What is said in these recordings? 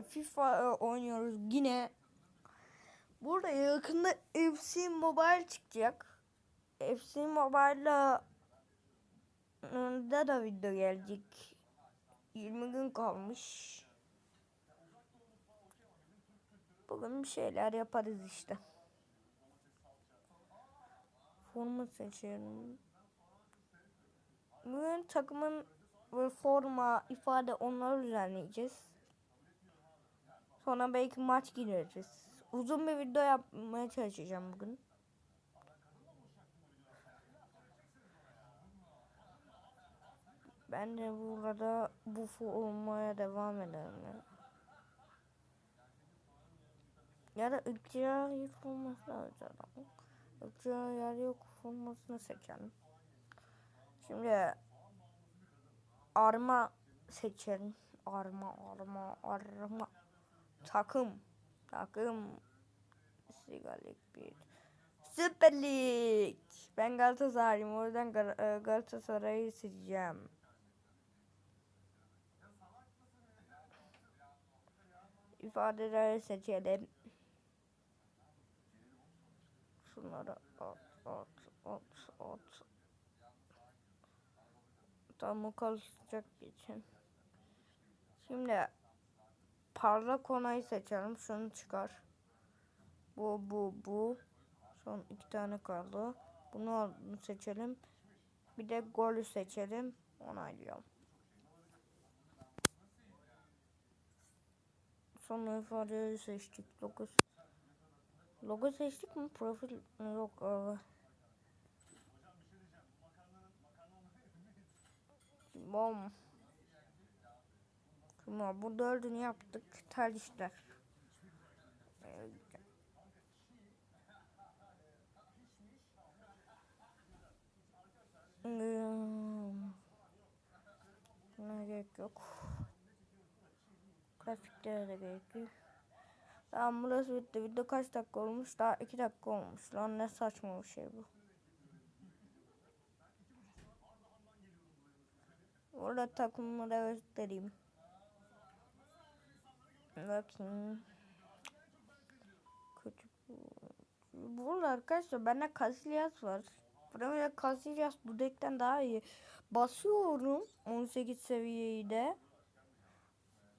FIFA oynuyoruz yine. Burada yakında FC Mobile çıkacak. FC Mobile'la da da video gelecek. 20 gün kalmış. Bugün bir şeyler yaparız işte. Forma seçelim. Bugün takımın forma, ifade onları düzenleyeceğiz. Sonra belki maç gireriz. Uzun bir video yapmaya çalışacağım bugün. Ben de burada bu formaya devam ederim. Ya, ya da ırkçıya forması lazım. Irkçıya yer yok formasını seçelim. Şimdi arma seçelim. Arma, arma, arma. Takım. Takım. Lig 1. Süper Lig. Ben Galatasaraylıyım. O yüzden Gal- e, Galatasaray'ı seçeceğim. İfadeleri seçelim. Şunları at, at, at, at. Tam kalacak için. Şimdi parlak onayı seçelim. Şunu çıkar. Bu, bu, bu. Son iki tane kaldı. Bunu seçelim. Bir de golü seçelim. Onaylıyorum. Son ifadeyi seçtik. 9. Logo seçtik mi? Profil yok. Bom. Tamam bu dördünü yaptık. Tercihler. Hmm. Buna gerek yok. Grafiklere de gerek yok. Tamam burası bitti. Video kaç dakika olmuş? Daha iki dakika olmuş. Lan ne saçma bir şey bu. Burada takımları göstereyim. Bakayım. Kötü. Burada arkadaşlar bende Casillas var. Burada Casillas bu deckten daha iyi. Basıyorum 18 seviyeyi de.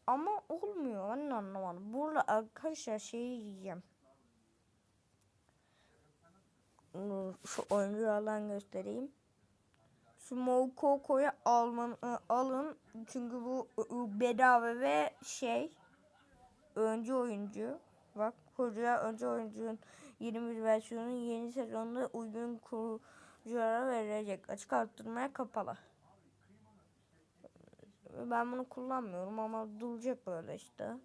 Ama olmuyor ben anlamadım. Burada arkadaşlar şeyi yiyeceğim. Hmm, Şu oyunculardan göstereyim. Şu Moukoko'yu alman, ı, alın. Çünkü bu ı, bedava ve şey öncü oyuncu. Bak koca öncü oyuncunun 21 versiyonun yeni sezonda uygun kuruculara verilecek. Açık arttırmaya kapalı. Ben bunu kullanmıyorum ama duracak böyle işte.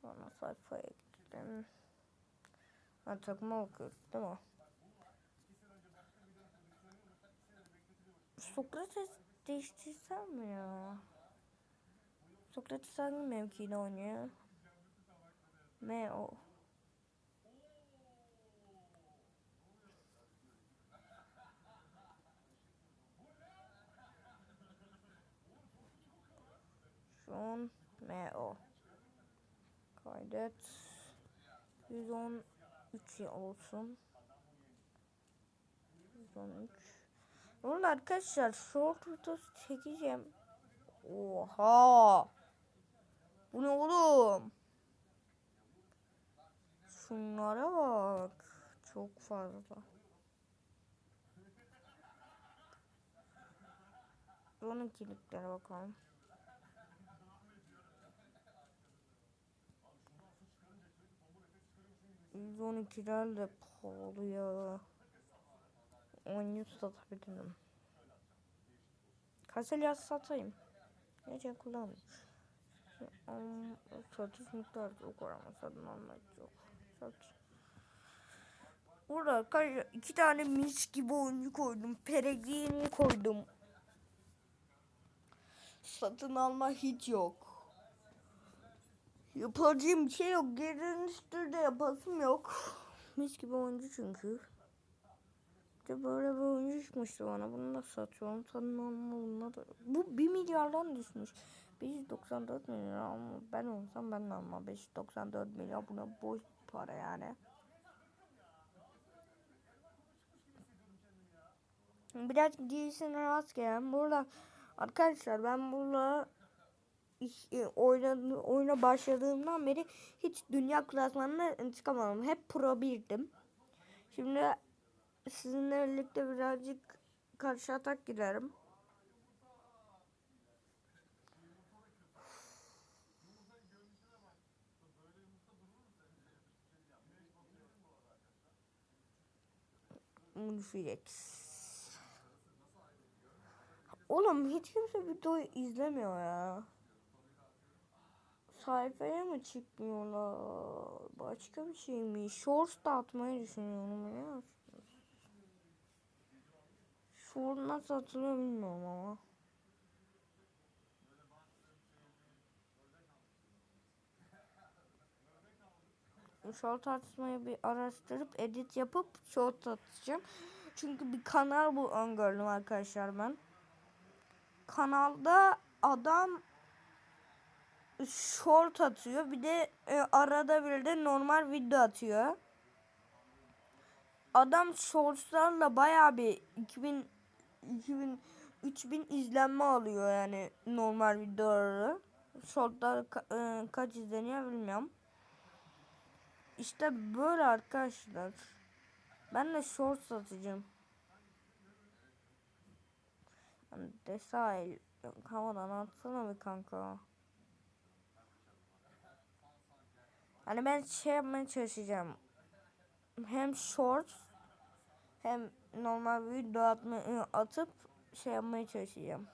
Sonra sayfaya gittim. Ha takma okuyoruz değil mi? Sokrates değiştirsem mi ya? Sokrates hangi mevkide oynuyor? Ne o? Şu an MO. Kaydet. 113 olsun. 113. Oğlum arkadaşlar short videosu çekeceğim. Oha. Bu ne oğlum? Şunlara bak. Çok fazla. Onun kilitlere bakalım. Yüz on ikiler de pahalı ya. On yüz satabilirim. Casillas satayım. Nece kullanmayayım. Satış miktarı çok var ama satın almak yok. Sat. Burada arkadaşlar iki tane mis gibi oyuncu koydum. Peregrini koydum. Satın alma hiç yok. Yapacağım bir şey yok. Gelin üstünde yapasım yok. Mis gibi oyuncu çünkü. İşte böyle bir oyuncu çıkmıştı bana. Bunu da satıyorum. Tanımlı da. Bu 1 milyardan düşmüş. 594 milyar ama ben olsam ben de almam. 594 milyar buna boş para yani. Biraz giysine rast. Burada arkadaşlar ben burada e, oynadı, oyuna başladığımdan beri hiç dünya klasmanına çıkamadım. Hep pro 1'dim. Şimdi sizinle birlikte birazcık karşı atak girerim. Unflex. Oğlum hiç kimse videoyu izlemiyor ya. Sayfaya mı çıkmıyorlar? Başka bir şey mi? Shorts da atmayı düşünüyorum biliyor musunuz? Short nasıl atılıyor bilmiyorum ama. Short atmayı bir araştırıp edit yapıp short atacağım. Çünkü bir kanal bu öngördüm arkadaşlar ben. Kanalda adam short atıyor. Bir de e, arada bir de normal video atıyor. Adam shortslarla bayağı bir 2000 2000 3000 izlenme alıyor yani normal videoları. Shortlar ka- e, kaç izleniyor bilmiyorum. İşte böyle arkadaşlar. Ben de short satacağım. Yani Desail havadan atsana bir kanka. Hani ben şey yapmaya çalışacağım. Hem short hem normal video atma, atıp şey yapmaya çalışacağım.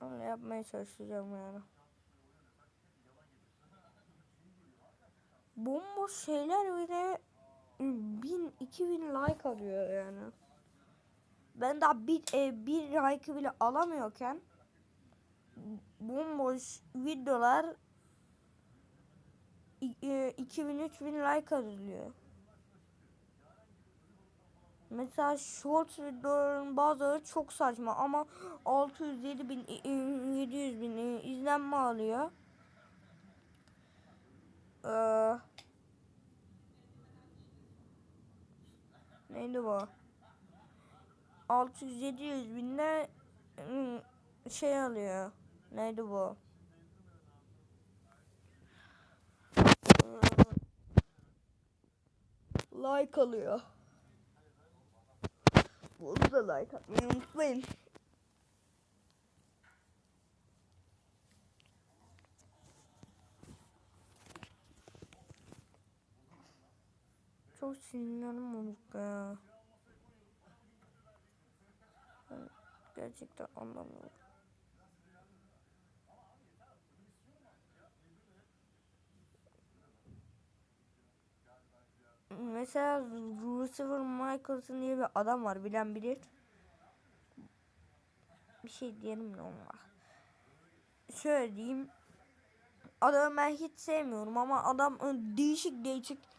Öyle yapmaya çalışacağım yani. Bomboş şeyler bile 1000 2000 like alıyor yani. Ben daha bir, e, bir like bile alamıyorken bomboş videolar 2000-3000 like alıyor. Mesela short videoların bazıları çok saçma ama 600 7000 700 bin e, izlenme alıyor. Ee, neydi bu? 600-700 binde ım, şey alıyor. Neydi bu? Ee, like alıyor. Bunu da like atmayı unutmayın. Çok sinirlerim bozuk ya. Ben gerçekten anlamıyorum. Mesela Lucifer Michaelson diye bir adam var bilen bilir. Bir şey diyelim ne ona. Şöyle diyeyim. Adamı ben hiç sevmiyorum ama adam değişik değişik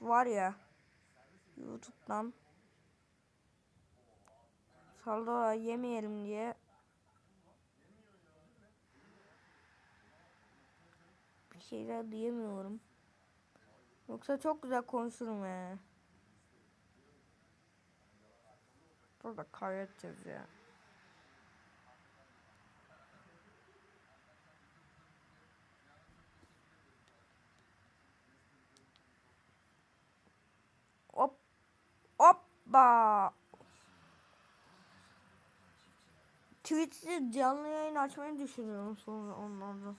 var ya YouTube'dan salda yemeyelim diye bir şeyler diyemiyorum. Yoksa çok güzel konuşurum ya. Burada kaydedeceğiz ya. Hoppa. Twitch'te canlı yayın açmayı düşünüyorum sonra onlardan.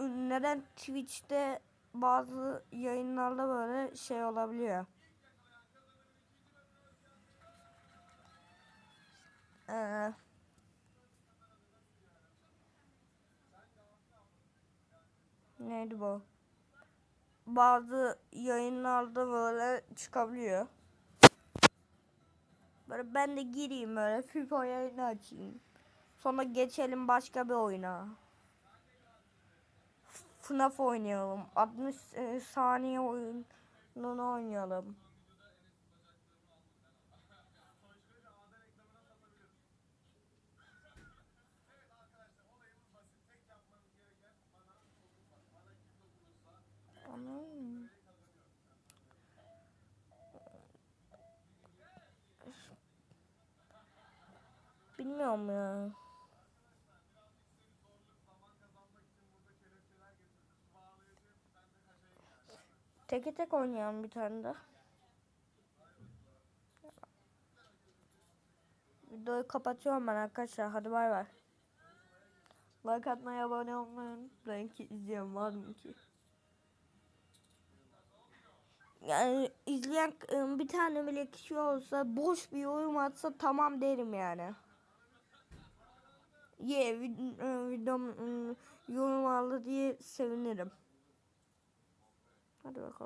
Neden Twitch'te bazı yayınlarda böyle şey olabiliyor. Ee, neydi bu? Bazı yayınlarda böyle çıkabiliyor. Böyle ben de gireyim böyle FIFA yayını açayım. Sonra geçelim başka bir oyuna. FNAF oynayalım. 60 e, saniye oyununu oynayalım. Bilmiyorum ya. Teke tek oynayalım bir tane de. Videoyu kapatıyorum ben arkadaşlar. Hadi bay bay. Like atmayı, abone olmayı unutmayın ki izleyen var mı ki? Yani izleyen ıı, bir tane bile kişi olsa boş bir yorum atsa tamam derim yani. Ye ıı, videom ıı, yorum aldı diye sevinirim. Hadi bakalım.